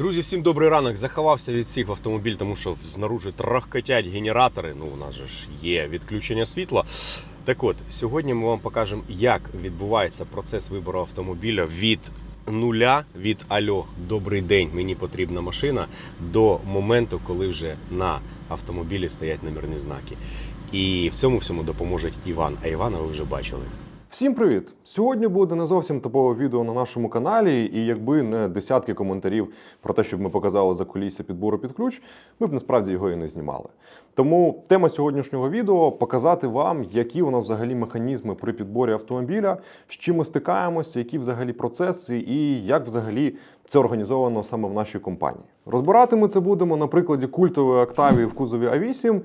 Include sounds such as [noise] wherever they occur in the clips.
Друзі, всім добрий ранок. Заховався від всіх в автомобіль, тому що знаружи трахкотять генератори. Ну, у нас же ж є відключення світла. Так от, сьогодні ми вам покажемо, як відбувається процес вибору автомобіля від нуля, від альо, добрий день, мені потрібна машина, до моменту, коли вже на автомобілі стоять номерні знаки. І в цьому всьому допоможе Іван. А Івана ви вже бачили. Всім привіт! Сьогодні буде не зовсім типове відео на нашому каналі, і якби не десятки коментарів про те, щоб ми показали за кулісся підбору під ключ, ми б насправді його і не знімали. Тому тема сьогоднішнього відео показати вам, які у нас взагалі механізми при підборі автомобіля, з чим ми стикаємося, які взагалі процеси і як взагалі це організовано саме в нашій компанії. Розбирати ми це будемо на прикладі культової Октавії в кузові А8,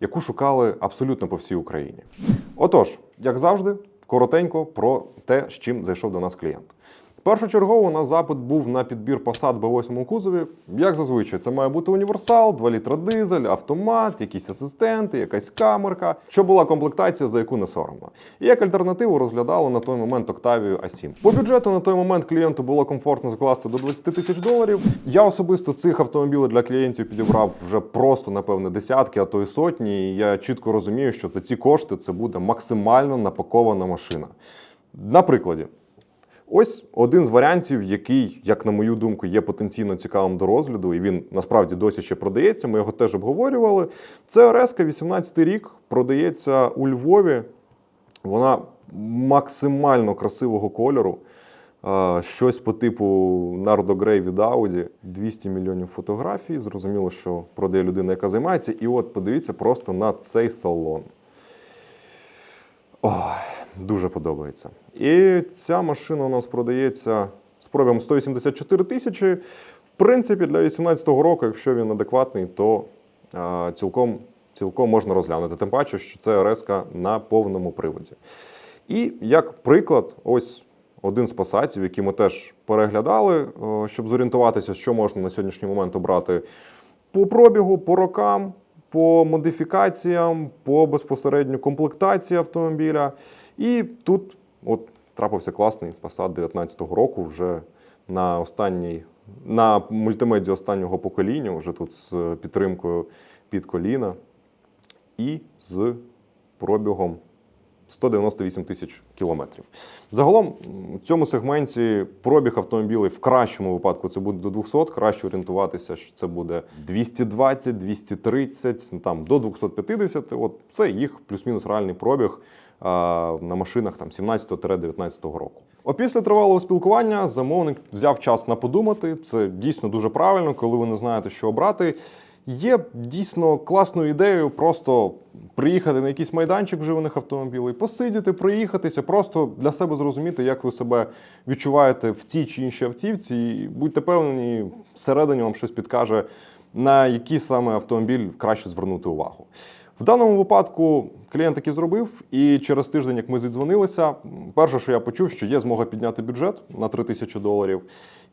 яку шукали абсолютно по всій Україні. Отож, як завжди, коротенько про те, з чим зайшов до нас клієнт. Першочергово у нас запит був на підбір Passat B8 у кузові. Як зазвичай, це має бути універсал, 2 літра дизель, автомат, якісь асистенти, якась камерка, що була комплектація, за яку не соромно. І як альтернативу розглядали на той момент Octavia A7. По бюджету на той момент клієнту було комфортно закласти до 20 тисяч доларів. Я особисто цих автомобілів для клієнтів підібрав вже просто, напевне, десятки, а то й сотні. І я чітко розумію, що за ці кошти це буде максимально напакована машина. На прикладі. Ось один з варіантів, який, як на мою думку, є потенційно цікавим до розгляду, і він насправді досі ще продається. Ми його теж обговорювали. Це РСК 18 рік, продається у Львові. Вона максимально красивого кольору. Щось по типу Nardo Grey від Audi, 200 мільйонів фотографій. Зрозуміло, що продає людина, яка займається. І от подивіться просто на цей салон. Ой, дуже подобається. І ця машина у нас продається з пробігом 184 тисячі. В принципі, для 2018 року, якщо він адекватний, то а, цілком, цілком можна розглянути. Тим паче, що це РСК на повному приводі. І як приклад, ось один з пасатів, який ми теж переглядали, е, щоб зорієнтуватися, що можна на сьогоднішній момент обрати по пробігу, по рокам, по модифікаціям, по безпосередньо комплектації автомобіля. І тут от трапився класний Passat 19-го року вже на останній, на мультимеді останнього покоління, вже тут з підтримкою під коліна і з пробігом 198 тисяч кілометрів. Загалом в цьому сегменті пробіг автомобілів в кращому випадку це буде до 200, краще орієнтуватися, що це буде 220, 230, ну, там до 250. От це їх плюс-мінус реальний пробіг на машинах там 17-19 року. Опісля тривалого спілкування замовник взяв час на подумати. Це дійсно дуже правильно, коли ви не знаєте, що обрати. Є дійсно класною ідеєю просто приїхати на якийсь майданчик вживаних автомобілів, посидіти, проїхатися, просто для себе зрозуміти, як ви себе відчуваєте в тій чи іншій автівці, і будьте певні, всередині вам щось підкаже, на який саме автомобіль краще звернути увагу. В даному випадку клієнт таки зробив, і через тиждень, як ми зідзвонилися, перше, що я почув, що є змога підняти бюджет на 3 тисячі доларів.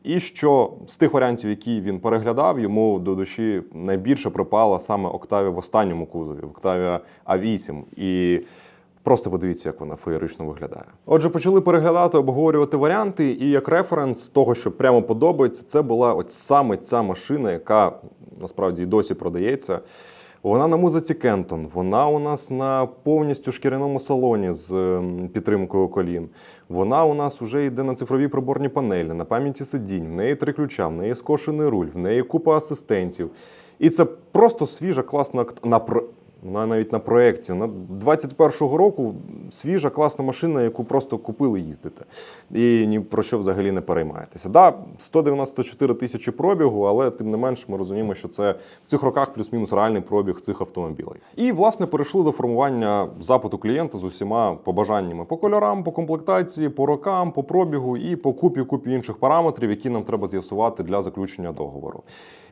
І що з тих варіантів, які він переглядав, йому до душі найбільше припала саме Octavia в останньому кузові, Octavia A8. І просто подивіться, як вона феєрично виглядає. Отже, почали переглядати, обговорювати варіанти, і як референс того, що прямо подобається, це була от саме ця машина, яка насправді і досі продається. Вона на музиці Кентон, вона у нас на повністю шкіряному салоні з ем, підтримкою колін. Вона у нас вже йде на цифрові приборні панелі, на пам'яті сидінь, в неї три ключа, в неї скошений руль, в неї купа асистентів. І це просто свіжа, класна на вона навіть на проекцію. На 21-го року свіжа, класна машина, яку просто купили їздити. І ні про що взагалі не переймаєтеся. Да, 194 тисячі пробігу, але тим не менш ми розуміємо, що це в цих роках плюс-мінус реальний пробіг цих автомобілів. І власне перейшли до формування запиту клієнта з усіма побажаннями по кольорам, по комплектації, по рокам, по пробігу і по купі купі інших параметрів, які нам треба з'ясувати для заключення договору.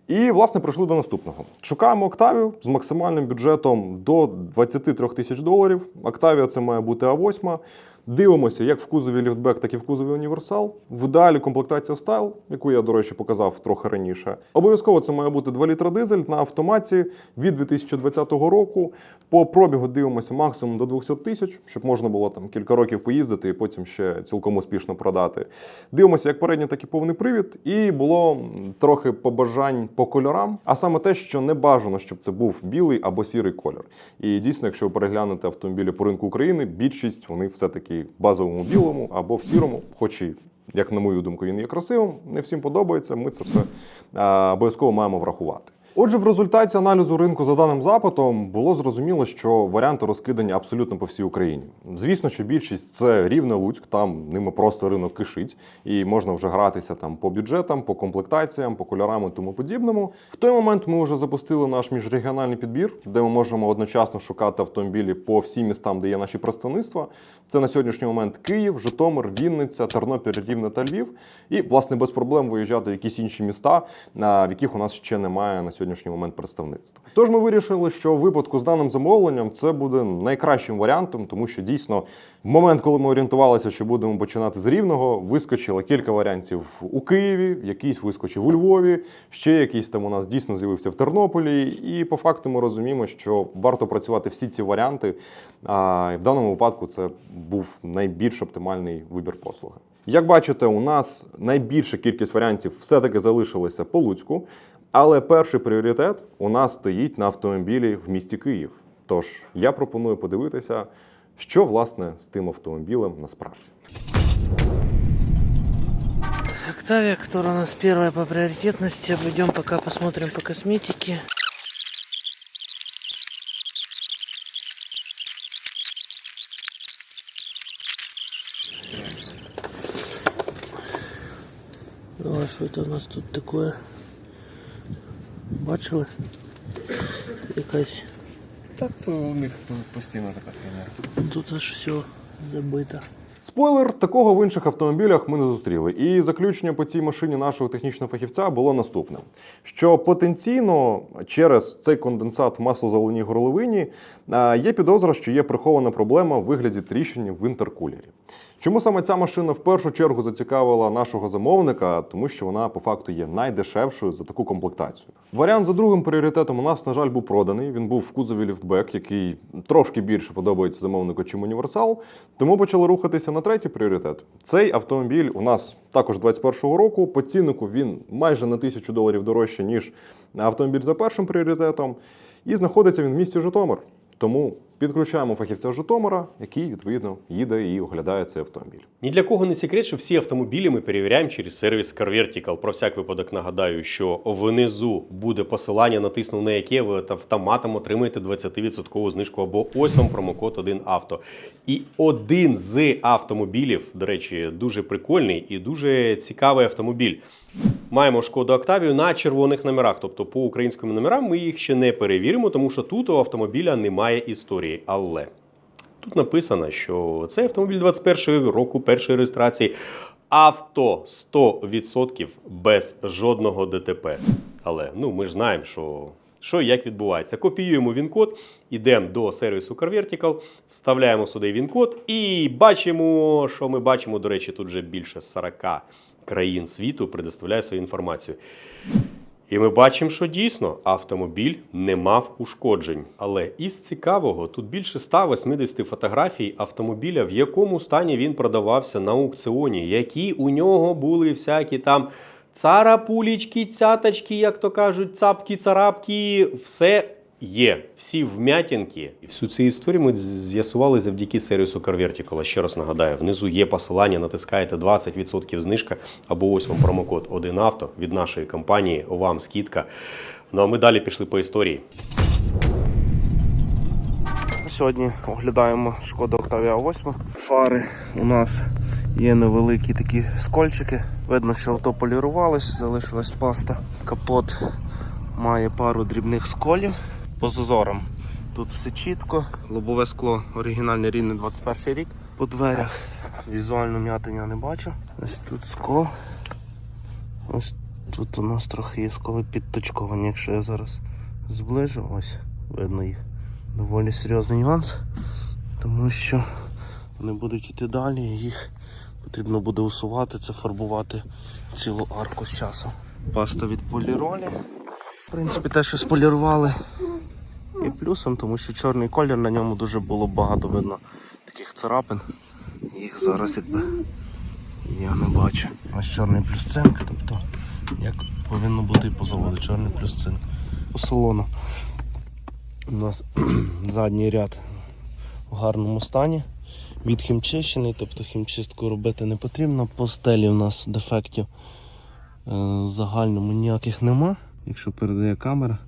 І, власне, прийшли до наступного. Шукаємо Октавію з максимальним бюджетом до 23 тисяч доларів. Октавія це має бути А8. Дивимося як в кузові ліфтбек, так і в кузові універсал. В ідеалі комплектація стайл, яку я, до речі, показав трохи раніше. Обов'язково це має бути 2 літра дизель на автоматі від 2020 року. По пробігу дивимося максимум до 200 тисяч, щоб можна було там кілька років поїздити і потім ще цілком успішно продати. Дивимося як передній, так і повний привід. І було трохи побажань по кольорам, а саме те, що не бажано, щоб це був білий або сірий колір. І дійсно, якщо ви переглянете автомобілі по ринку України, більшість вони все-таки в базовому білому або в сірому, хоч і. Як на мою думку, він є красивим, не всім подобається. Ми це все обов'язково маємо врахувати. Отже, в результаті аналізу ринку за даним запитом було зрозуміло, що варіанти розкидані абсолютно по всій Україні. Звісно, що більшість це рівне Луцьк, там ними просто ринок кишить, і можна вже гратися там по бюджетам, по комплектаціям, по кольорам і тому подібному. В той момент ми вже запустили наш міжрегіональний підбір, де ми можемо одночасно шукати автомобілі по всім містам, де є наші представництва. Це на сьогоднішній момент Київ, Житомир, Вінниця, Тернопіль, Рівне та Львів. І, власне, без проблем виїжджати в якісь інші міста, в яких у нас ще немає на сьогоднішній момент представництва. Тож ми вирішили, що в випадку з даним замовленням це буде найкращим варіантом, тому що дійсно в момент, коли ми орієнтувалися, що будемо починати з рівного, вискочило кілька варіантів у Києві, якийсь вискочив у Львові, ще якийсь там у нас дійсно з'явився в Тернополі. І по факту ми розуміємо, що варто працювати всі ці варіанти. А в даному випадку це був найбільш оптимальний вибір послуги. Як бачите, у нас найбільша кількість варіантів все-таки залишилася по Луцьку, але перший пріоритет у нас стоїть на автомобілі в місті Київ. Тож я пропоную подивитися, що власне з тим автомобілем насправді. Октавия, которая у нас первая по приоритетности. Обойдем пока посмотрим по косметике. Ну, а що це у нас тут такое? Бачили? Якась Так то у них постійно така херня. тут аж все забито. Спойлер, такого в інших автомобілях ми не зустріли. І заключення по цій машині нашого технічного фахівця було наступним: що потенційно через цей конденсат в маслозаливній горловині є підозра, що є прихована проблема в вигляді тріщини в інтеркулері. Чому саме ця машина в першу чергу зацікавила нашого замовника? Тому що вона по факту є найдешевшою за таку комплектацію. Варіант за другим пріоритетом у нас, на жаль, був проданий. Він був в кузові ліфтбек, який трошки більше подобається замовнику, чим універсал. Тому почали рухатися на третій пріоритет. Цей автомобіль у нас також 21-го року. По ціннику він майже на тисячу доларів дорожче, ніж автомобіль за першим пріоритетом. І знаходиться він в місті Житомир. Тому підключаємо фахівця Житомира, який відповідно їде і оглядає цей автомобіль. Ні для кого не секрет, що всі автомобілі ми перевіряємо через сервіс CarVertical. Про всяк випадок нагадаю, що внизу буде посилання, натиснув на яке ви автоматом отримаєте 20% знижку або ось вам промокод 1 авто. І один з автомобілів, до речі, дуже прикольний і дуже цікавий автомобіль. Маємо шкоду Октавію на червоних номерах, тобто по українським номерам ми їх ще не перевіримо, тому що тут у автомобіля немає історії. Але Тут написано, що цей автомобіль 21 року першої реєстрації. Авто 100% без жодного ДТП. Але ну ми ж знаємо, що, що і як відбувається. Копіюємо він-код, йдемо до сервісу CarVertical, вставляємо сюди він-код і бачимо, що ми бачимо. До речі, тут вже більше 40 країн світу предоставляє свою інформацію. І ми бачимо, що дійсно автомобіль не мав ушкоджень. Але із цікавого тут більше 180 фотографій автомобіля, в якому стані він продавався на аукціоні, які у нього були всякі там царапулічки, цяточки, як то кажуть, цапки, царапки, все. Є всі вмятінки. І всю цю історію ми з'ясували завдяки сервісу CarVertical. Ще раз нагадаю, внизу є посилання, натискаєте 20% знижка, або ось вам промокод 1 авто від нашої компанії. Вам скидка. Ну а ми далі пішли по історії. Сьогодні оглядаємо Шкода Octavia 8. Фари у нас є невеликі такі скольчики. Видно, що авто полірувалось, залишилась паста. Капот має пару дрібних сколів. По зазорам тут все чітко. Лобове скло оригінальне рівне 21 рік. По дверях візуально м'ятин я не бачу. Ось тут скол. Ось тут у нас трохи є сколи підточковані. Якщо я зараз зближу, ось видно їх доволі серйозний нюанс, тому що вони будуть йти далі, їх потрібно буде усувати, це фарбувати цілу арку з часом. Паста від поліролі. В принципі, те, що сполірували, і плюсом, тому що чорний колір на ньому дуже було багато видно таких царапин. Їх зараз якби я не бачу. Ось чорний плюс цинк, тобто як повинно бути і по заводу, чорний плюс цинк. По салону у нас [clears throat] задній ряд в гарному стані. Відхімчищений, тобто хімчистку робити не потрібно. По стелі у нас дефектів е, в загальному ніяких нема. Якщо передає камера,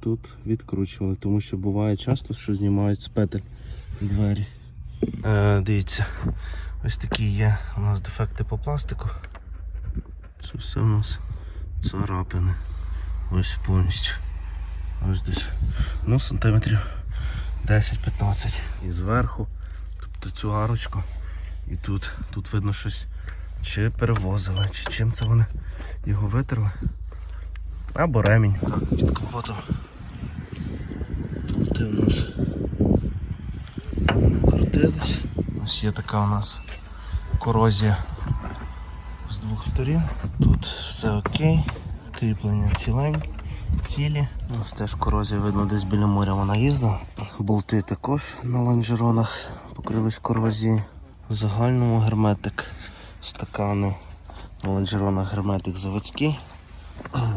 тут відкручували, тому що буває часто, що знімають з петель двері. Е, дивіться, ось такі є у нас дефекти по пластику. Це все у нас царапини. Ось повністю. Ось десь. Ну, сантиметрів 10-15. І зверху, тобто цю арочку. І тут, тут видно щось чи перевозили, чи чим це вони його витерли. Або ремінь. Так, під капотом. Болти у нас не. Ось є така у нас корозія з двох сторін. Тут все окей. Кріплення ціленькі, цілі. Ось теж корозія видно десь біля моря вона їздила. Болти також на лонжеронах покрились корозії. В загальному герметик стакани на лонжеронах герметик заводський.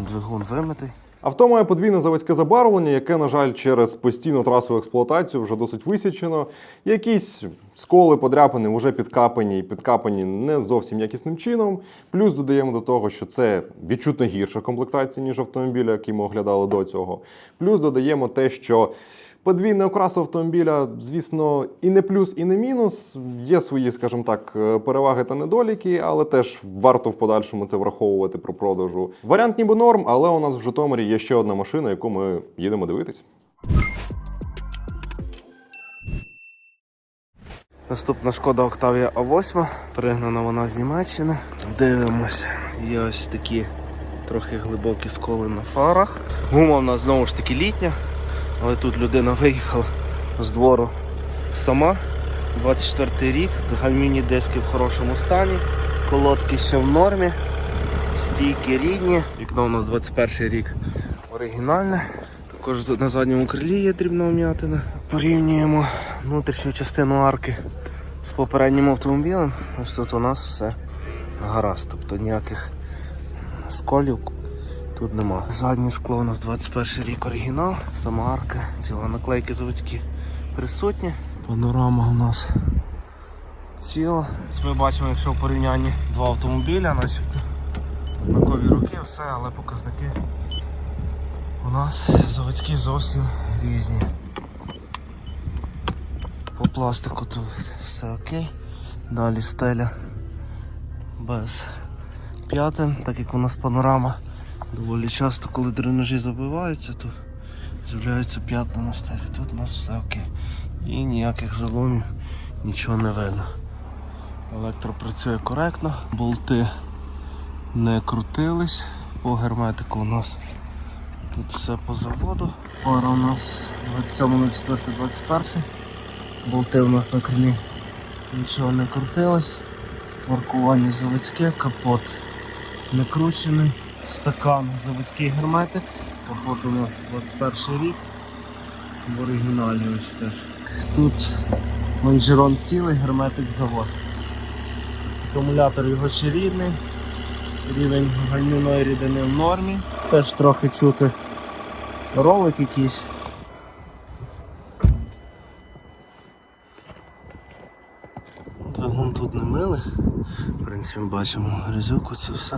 Двигун вимитий. Авто має подвійне заводське забарвлення, яке, на жаль, через постійну трасову експлуатацію вже досить висічено. Якісь сколи подряпини вже підкапані і підкапані не зовсім якісним чином. Плюс додаємо до того, що це відчутно гірша комплектація, ніж автомобіля, який ми оглядали до цього. Плюс додаємо те, що подвійне окрас автомобіля, звісно, і не плюс, і не мінус. Є свої, скажімо так, е, переваги та недоліки, але теж варто в подальшому це враховувати при продажу. Варіант ніби норм, але у нас в Житомирі є ще одна машина, яку ми їдемо дивитись. Наступна шкода Octavia A8. Пригнана вона з Німеччини. Дивимось. Є ось такі трохи глибокі сколи на фарах. Гума в нас знову ж таки літня, але тут людина виїхала з двору сама. 24 рік, гальмінні диски в хорошому стані, колодки ще в нормі, стійки рідні. Вікно у нас 21 рік оригінальне. Також на задньому крилі є дрібна вм'ятина. Порівнюємо внутрішню частину арки з попереднім автомобілем. Ось тут у нас все гаразд, тобто ніяких сколів тут нема. Заднє скло у нас 21 рік оригінал, сама арка, ціла наклейки заводські присутні. Панорама у нас ціла. Ми бачимо, якщо в порівнянні два автомобіля, начебто однакові роки, все, але показники у нас заводські зовсім різні. По пластику тут все окей. Далі стеля без п'ятин, так як у нас панорама. Доволі часто, коли дренажі забиваються, то з'являються п'ятна на стелі. Тут у нас все окей. І ніяких заломів, нічого не видно. Електро працює коректно, болти не крутились. По герметику у нас Тут все по заводу. Фара у нас 27.04.21. Болти у нас на крилі нічого не крутилось. Маркування заводське, капот не кручений. Стакан заводський герметик. Капот у нас 21 рік. В оригіналі ось теж. Тут лонжерон цілий, герметик завод. Акумулятор його ще рідний. Рівень гальмівної рідини в нормі. Теж трохи чути ролик якийсь. Двигун тут не мили. В принципі, бачимо грязюку це все.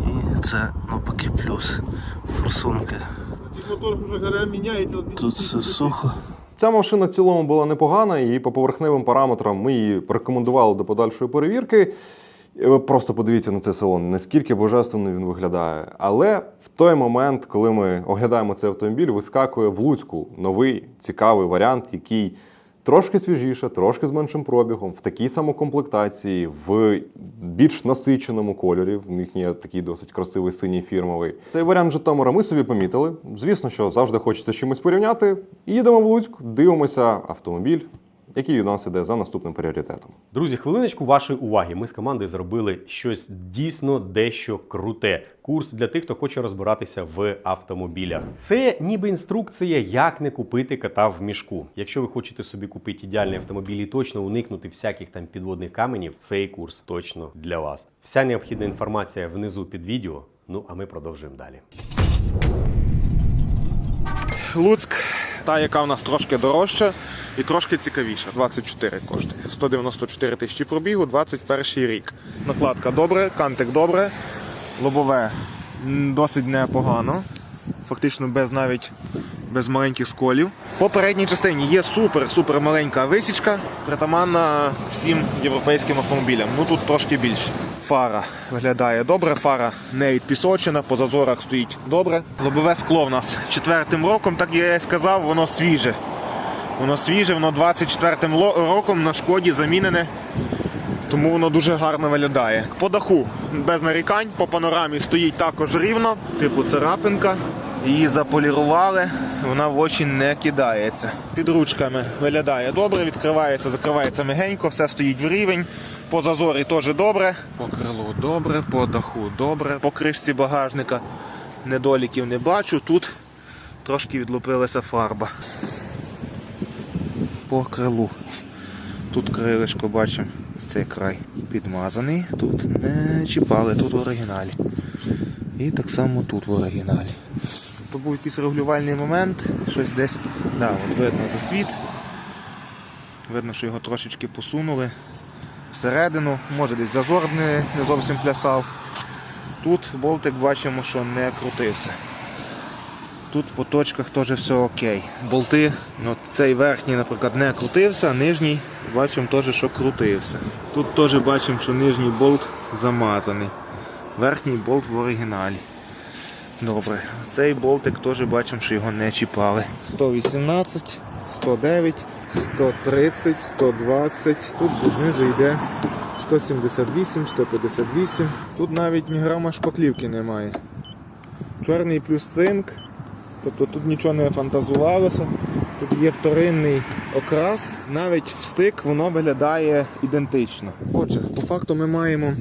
І це навпаки плюс. Форсунки. Тут все сухо. Ця машина в цілому була непогана, і по поверхневим параметрам ми її рекомендували до подальшої перевірки. І ви Просто подивіться на цей салон, наскільки божественно він виглядає. Але в той момент, коли ми оглядаємо цей автомобіль, вискакує в Луцьку новий цікавий варіант, який трошки свіжіше, трошки з меншим пробігом, в такій самокомплектації, в більш насиченому кольорі. В них є такий досить красивий синій фірмовий. Цей варіант Житомира ми собі помітили. Звісно, що завжди хочеться чимось порівняти. І їдемо в Луцьк, дивимося автомобіль. Який у нас іде за наступним пріоритетом. Друзі, хвилиночку вашої уваги. Ми з командою зробили щось дійсно дещо круте. Курс для тих, хто хоче розбиратися в автомобілях. Це ніби інструкція, як не купити кота в мішку. Якщо ви хочете собі купити ідеальний автомобіль і точно уникнути всяких там підводних каменів, цей курс точно для вас. Вся необхідна інформація внизу під відео. Ну а ми продовжуємо далі. Луцьк, та, яка в нас трошки дорожча і трошки цікавіша. 24 коштує. 194 тисячі пробігу, 21 рік. Накладка добре, кантик добре, лобове досить непогано. Фактично без навіть без маленьких сколів. По передній частині є супер-супер маленька висічка, притаманна всім європейським автомобілям. Ну тут трошки більше. Фара виглядає добре, фара не відпісочена, по зазорах стоїть добре. Лобове скло в нас четвертим роком, так я і сказав, воно свіже. Воно свіже, воно 24-м роком на шкоді замінене, тому воно дуже гарно виглядає. По даху без нарікань, по панорамі стоїть також рівно, типу царапинка. Її заполірували, вона в очі не кидається. Під ручками виглядає добре, відкривається, закривається мигенько, все стоїть в рівень. По зазорі теж добре. По крилу добре, по даху добре. По кришці багажника недоліків не бачу. Тут трошки відлупилася фарба. По крилу. Тут крилишко бачимо, цей край підмазаний, тут не чіпали, тут в оригіналі. І так само тут в оригіналі. То був якийсь регулювальний момент, щось десь. Да, от видно засвіт. Видно, що його трошечки посунули всередину, може десь зазор не, не зовсім плясав. Тут болтик бачимо, що не крутився. Тут по точках теж все окей. Болти, ну, цей верхній, наприклад, не крутився, а нижній бачимо теж, що крутився. Тут теж бачимо, що нижній болт замазаний. Верхній болт в оригіналі. Добре, цей болтик теж бачимо, що його не чіпали. 118, 109, 130, 120. Тут знизу йде 178, 158. Тут навіть ні грама шпаклівки немає. Чорний плюс цинк. Тобто тут нічого не фантазувалося. Тут є вторинний окрас, навіть в стик воно виглядає ідентично. Отже, по факту ми маємо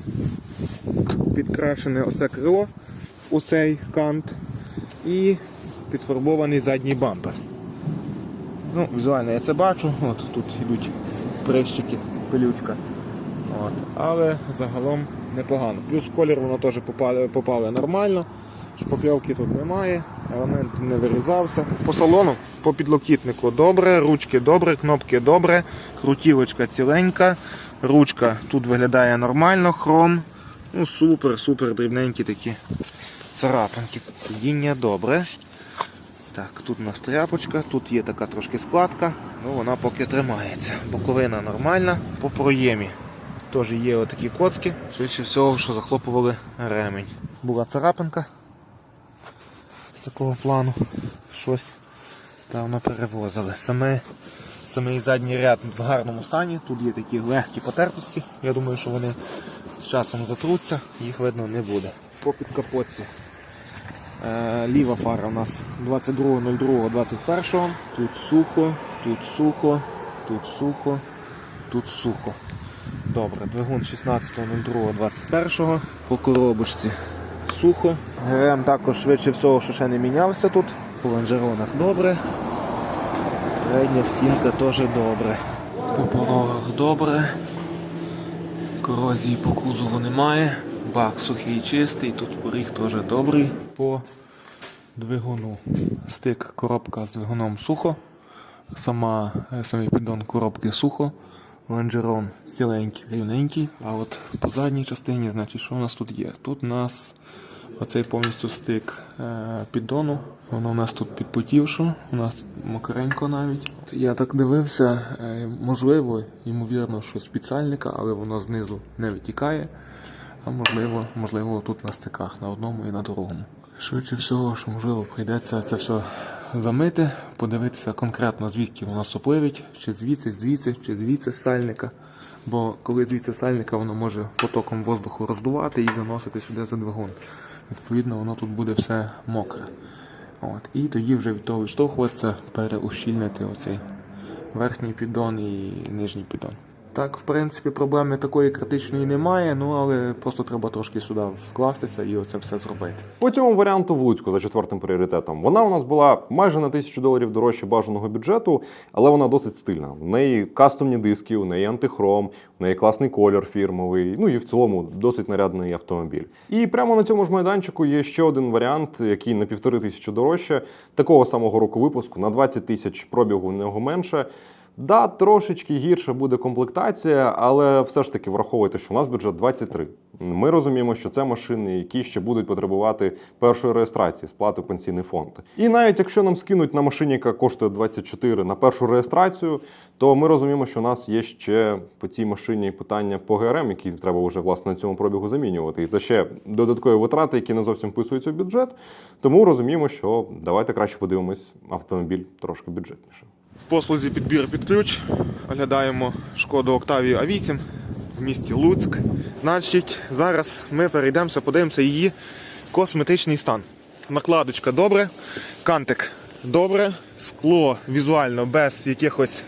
підкрашене оце крило у цей кант і підфарбований задній бампер. Ну, візуально я це бачу, от тут йдуть прищики, пилючка. От. Але загалом непогано. Плюс колір воно теж попали, попали нормально. Шпакльовки тут немає, елемент не вирізався. По салону, по підлокітнику добре, ручки добре, кнопки добре, крутілочка ціленька, ручка тут виглядає нормально, хром. Ну, супер, супер дрібненькі такі царапинки. Сидіння добре. Так, тут у нас тряпочка, тут є така трошки складка, ну вона поки тримається. Боковина нормальна, по проємі теж є отакі коцки. Швидше всього, що захлопували ремень. Була царапинка з такого плану. Щось давно перевозили. Саме, самий задній ряд в гарному стані. Тут є такі легкі потертості. Я думаю, що вони з часом затруться, їх видно не буде. По підкапотці. Е, Ліва фара у нас 22.02.21. Тут сухо, тут сухо, тут сухо, тут сухо. Добре, двигун 16.02.21. По коробочці сухо. ГРМ також швидше всього, що ще не мінявся тут. По лонжеронах добре. Передня стінка теж добре. По порогах добре. Корозії по кузову немає. Бак сухий чистий, тут поріг теж добрий. По двигуну. Стик, коробка з двигуном сухо. Сама, е, самий піддон коробки сухо. Лонжерон ціленький, рівненький. А от по задній частині, значить, що у нас тут є? Тут у нас оцей повністю стик е, піддону. Воно у нас тут підпотівшо, у нас мокренько навіть. Я так дивився, е, можливо, ймовірно, що з підсальника, але воно знизу не витікає. А можливо, можливо, тут на стиках на одному і на другому. Швидше всього, що можливо прийдеться це все замити, подивитися конкретно звідки воно сопливить, чи звідси, звідси, чи звідси сальника. Бо коли звідси сальника воно може потоком воздуху роздувати і заносити сюди за двигун. Відповідно, воно тут буде все мокре. От. І тоді вже від того відштовхуватися, переущільнити оцей верхній піддон і нижній піддон. Так, в принципі, проблеми такої критичної немає, ну але просто треба трошки сюди вкластися і оце все зробити. По цьому варіанту в Луцьку за четвертим пріоритетом. Вона у нас була майже на тисячу доларів дорожче бажаного бюджету, але вона досить стильна. В неї кастомні диски, у неї антихром, у неї класний колір фірмовий. Ну і в цілому досить нарядний автомобіль. І прямо на цьому ж майданчику є ще один варіант, який на півтори тисячі дорожче, такого самого року випуску, на 20 тисяч пробігу в нього менше. Да, трошечки гірше буде комплектація, але все ж таки враховуйте, що у нас бюджет 23. Ми розуміємо, що це машини, які ще будуть потребувати першої реєстрації, сплати в пенсійний фонд. І навіть якщо нам скинуть на машині, яка коштує 24 на першу реєстрацію, то ми розуміємо, що у нас є ще по цій машині питання по ГРМ, які треба вже власне на цьому пробігу замінювати. І це ще додаткові витрати, які не зовсім вписуються в бюджет. Тому розуміємо, що давайте краще подивимось автомобіль трошки бюджетніше. В послузі підбір під ключ. Оглядаємо шкоду Octavia A8 в місті Луцьк. Значить, зараз ми перейдемося, подивимося її косметичний стан. Накладочка добре, кантик добре, скло візуально без якихось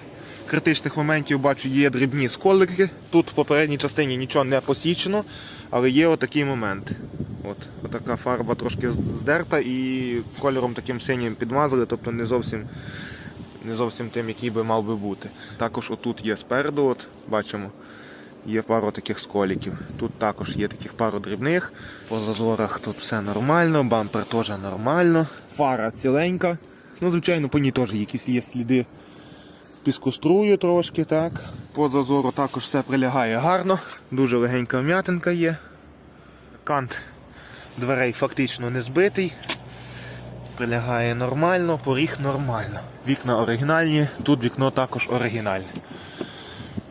критичних моментів бачу, є дрібні сколики. Тут в попередній частині нічого не посічено, але є отакий момент. От, отака фарба трошки здерта і кольором таким синім підмазали, тобто не зовсім не зовсім тим, який би мав би бути. Також отут є спереду, от бачимо, є пару таких сколіків. Тут також є таких пару дрібних. По зазорах тут все нормально, бампер теж нормально. Фара ціленька. Ну, звичайно, по ній теж якісь є сліди піскострую трошки, так. По зазору також все прилягає гарно. Дуже легенька вм'ятинка є. Кант дверей фактично не збитий. Прилягає нормально, поріг нормально. Вікна оригінальні, тут вікно також оригінальне.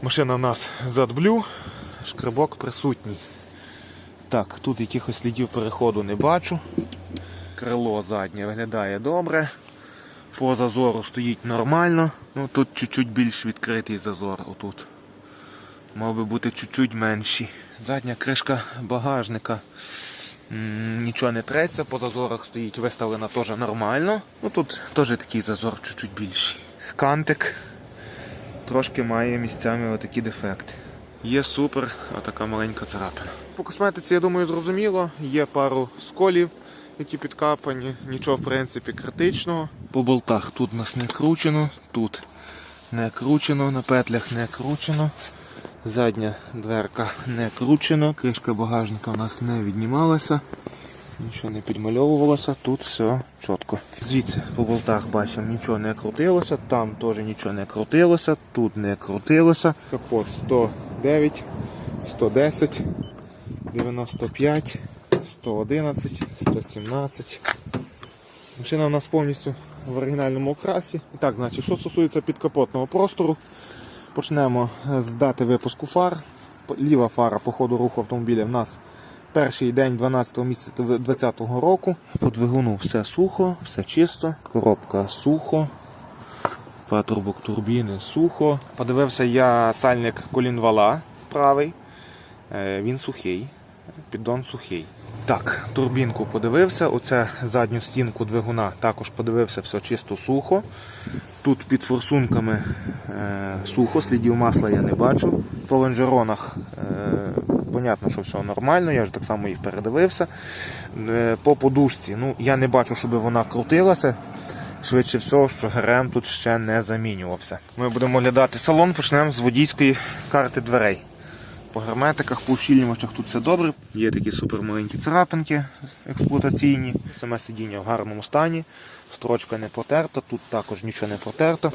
Машина у нас задблю, шкребок присутній. Так, тут якихось слідів переходу не бачу. Крило заднє виглядає добре. По зазору стоїть нормально. Ну тут чуть-чуть більш відкритий зазор отут. Мав би бути чуть-чуть менший. Задня кришка багажника. Нічого не треться, по зазорах стоїть виставлена теж нормально. Ну тут теж такий зазор чуть-чуть більший. Кантик трошки має місцями отакі дефекти. Є супер, отака маленька царапина. По косметиці, я думаю, зрозуміло. Є пару сколів, які підкапані, нічого в принципі критичного. По болтах тут у нас не кручено, тут не кручено, на петлях не кручено. Задня дверка не кручена, кришка багажника у нас не віднімалася, нічого не підмальовувалося, тут все чітко. Звідси по болтах бачимо, нічого не крутилося, там теж нічого не крутилося, тут не крутилося. Капот 109, 110, 95, 111, 117. Машина у нас повністю в оригінальному окрасі. І так, значить, що стосується підкапотного простору, Почнемо з дати випуску фар. Ліва фара по ходу руху автомобіля в нас перший день 12 місяця 2020 року. По двигуну все сухо, все чисто, коробка сухо, патрубок турбіни сухо. Подивився я сальник колінвала правий, Е, він сухий, піддон сухий. Так, турбінку подивився, оце задню стінку двигуна також подивився, все чисто сухо. Тут під форсунками е, сухо, слідів масла я не бачу. По лонжеронах е, понятно, що все нормально, я вже так само їх передивився. Е, по подушці, ну я не бачу, щоб вона крутилася. Швидше всього, що ГРМ тут ще не замінювався. Ми будемо оглядати салон, почнемо з водійської карти дверей. По герметиках, по ущільнювачах тут все добре. Є такі супер маленькі царапинки експлуатаційні. Саме сидіння в гарному стані. Строчка не потерта, тут також нічого не потерто.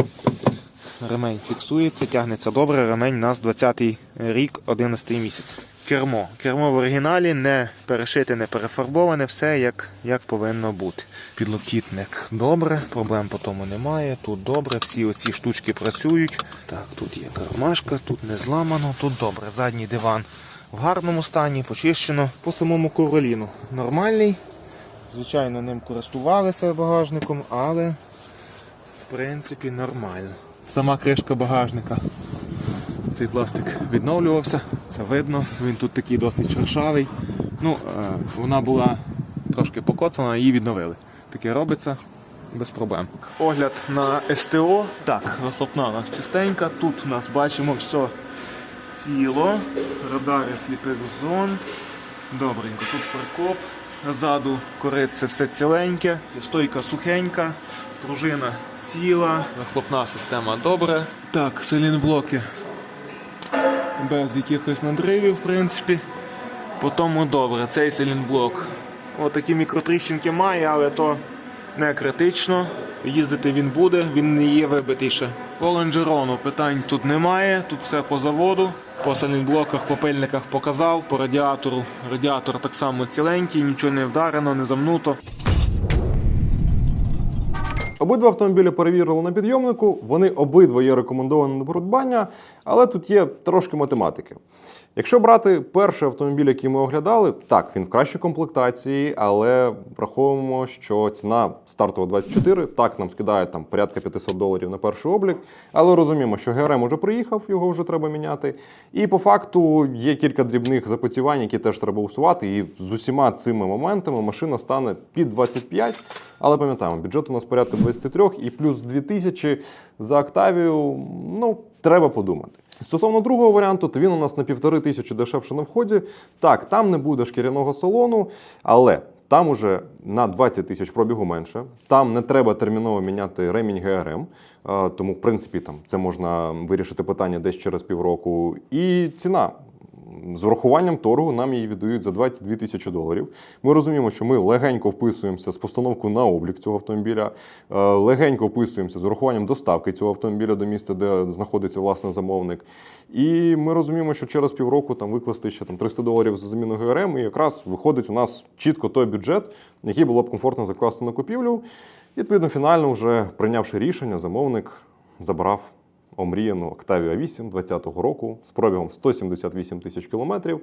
Ремень фіксується, тягнеться добре. Ремень у нас 20-й рік, 11 місяць. Кермо. Кермо в оригіналі не перешите, не перефарбоване, все як, як повинно бути. Підлокітник добре, проблем по тому немає. Тут добре, всі оці штучки працюють. Так, тут є кармашка, тут не зламано, тут добре. Задній диван в гарному стані, почищено. По самому ковроліну нормальний. Звичайно, ним користувалися багажником, але в принципі нормально. Сама кришка багажника. Цей пластик відновлювався, це видно. Він тут такий досить шершавий. Ну, е, вона була трошки покоцана, її відновили. Таке робиться. без проблем. Огляд на СТО. Так, вихлопна у нас чистенька. Тут у нас бачимо все ціло. Радари сліпих зон. Добренько, тут фаркоп. Ззаду кориця все ціленьке, стойка сухенька, пружина ціла, вихлопна система добре. Так, селінблоки без якихось надривів, в принципі. По тому добре, цей селінблок. Отакі мікротріщинки має, але то не критично. Їздити він буде, він не є вибитий ще. По лонжерону питань тут немає, тут все по заводу. По селінблоках, по пильниках показав, по радіатору. Радіатор так само ціленький, нічого не вдарено, не замнуто. Обидва автомобілі перевірили на підйомнику, вони обидва є рекомендовані до придбання, але тут є трошки математики. Якщо брати перший автомобіль, який ми оглядали, так, він в кращій комплектації, але враховуємо, що ціна стартова 24, так нам скидає там порядка 500 доларів на перший облік. Але розуміємо, що ГРМ уже приїхав, його вже треба міняти. І по факту є кілька дрібних запотівань, які теж треба усувати. І з усіма цими моментами машина стане під 25. Але пам'ятаємо, бюджет у нас порядка 23 і плюс 2000 за Октавію, ну, треба подумати. Стосовно другого варіанту, то він у нас на півтори тисячі дешевше на вході. Так, там не буде шкіряного салону, але там уже на 20 тисяч пробігу менше. Там не треба терміново міняти ремінь ГРМ. Тому, в принципі, там це можна вирішити питання десь через півроку. І ціна з урахуванням торгу нам її віддають за 22 тисячі доларів. Ми розуміємо, що ми легенько вписуємося з постановкою на облік цього автомобіля, е, легенько вписуємося з урахуванням доставки цього автомобіля до міста, де знаходиться власне замовник. І ми розуміємо, що через півроку там викласти ще там 300 доларів за заміну ГРМ, і якраз виходить у нас чітко той бюджет, який було б комфортно закласти на купівлю. І, відповідно, фінально, вже прийнявши рішення, замовник забрав омріяну Octavia 8 2020 року з пробігом 178 тисяч кілометрів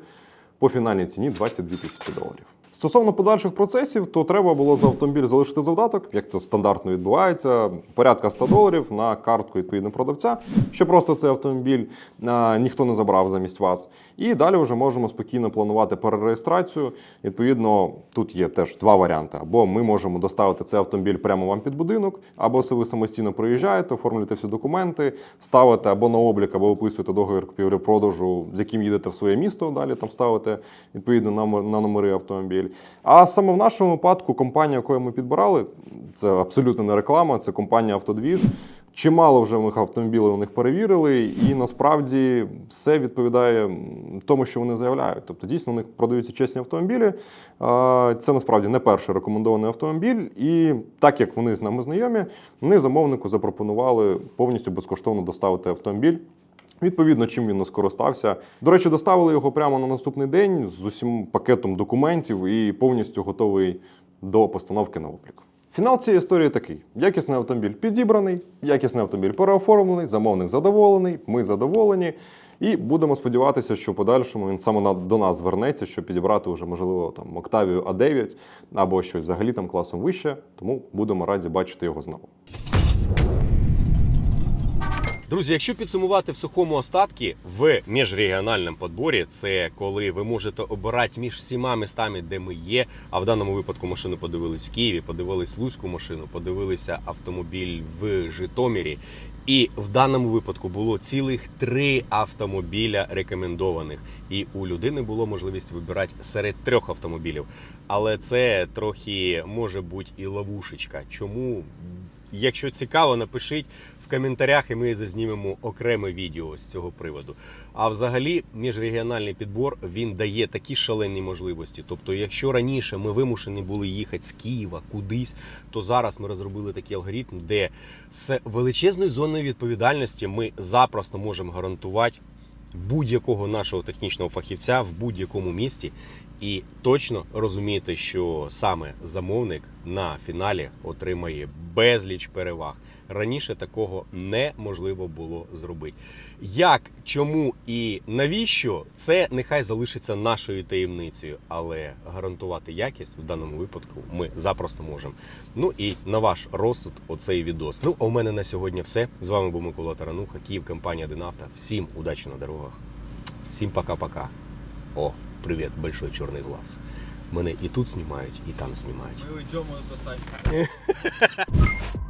по фінальній ціні 22 тисячі доларів. Стосовно подальших процесів, то треба було за автомобіль залишити завдаток, як це стандартно відбувається, порядка 100 доларів на картку відповідно продавця, що просто цей автомобіль а, ніхто не забрав замість вас. І далі вже можемо спокійно планувати перереєстрацію. Відповідно, тут є теж два варіанти: або ми можемо доставити цей автомобіль прямо вам під будинок, або ви самостійно приїжджаєте, оформлюєте всі документи, ставите або на облік, або виписуєте договір купівлі-продажу, з яким їдете в своє місто. Далі там ставите відповідно на, м- на автомобіль. А саме в нашому випадку компанія, якою ми підбирали, це абсолютно не реклама, це компанія Автодвіж. Чимало вже ми автомобілів у них перевірили, і насправді все відповідає тому, що вони заявляють. Тобто, дійсно, у них продаються чесні автомобілі. Це насправді не перший рекомендований автомобіль. І так як вони з нами знайомі, вони замовнику запропонували повністю безкоштовно доставити автомобіль. Відповідно, чим він не скористався. До речі, доставили його прямо на наступний день з усім пакетом документів і повністю готовий до постановки на облік. Фінал цієї історії такий: якісний автомобіль підібраний, якісний автомобіль переоформлений, замовник задоволений, ми задоволені. І будемо сподіватися, що в подальшому він саме до нас звернеться, щоб підібрати вже, можливо, там Octavia A9 або щось взагалі там класом вище. Тому будемо раді бачити його знову. Друзі, якщо підсумувати в сухому остатки в міжрегіональному подборі, це коли ви можете обирати між всіма містами, де ми є. А в даному випадку машину подивились в Києві, подивились Луцьку машину, подивилися автомобіль в Житомирі. І в даному випадку було цілих три автомобіля рекомендованих. І у людини було можливість вибирати серед трьох автомобілів. Але це трохи може бути і ловушечка. Чому? Якщо цікаво, напишіть в коментарях, і ми зазнімемо окреме відео з цього приводу. А взагалі, міжрегіональний підбор він дає такі шалені можливості. Тобто, якщо раніше ми вимушені були їхати з Києва кудись, то зараз ми розробили такий алгоритм, де з величезною зоною відповідальності ми запросто можемо гарантувати будь-якого нашого технічного фахівця в будь-якому місті. І точно розумієте, що саме замовник на фіналі отримає безліч переваг. Раніше такого неможливо було зробити. Як, чому і навіщо, це нехай залишиться нашою таємницею, але гарантувати якість в даному випадку ми запросто можемо. Ну і на ваш розсуд оцей відос. Ну а у мене на сьогодні все. З вами був Микола Тарануха, Київ, компанія Динавта. Всім удачі на дорогах. Всім пока-пока. О, привіт, большой чорний глаз. Мене і тут знімають, і там знімають. Ми уйдемо до станції. [laughs]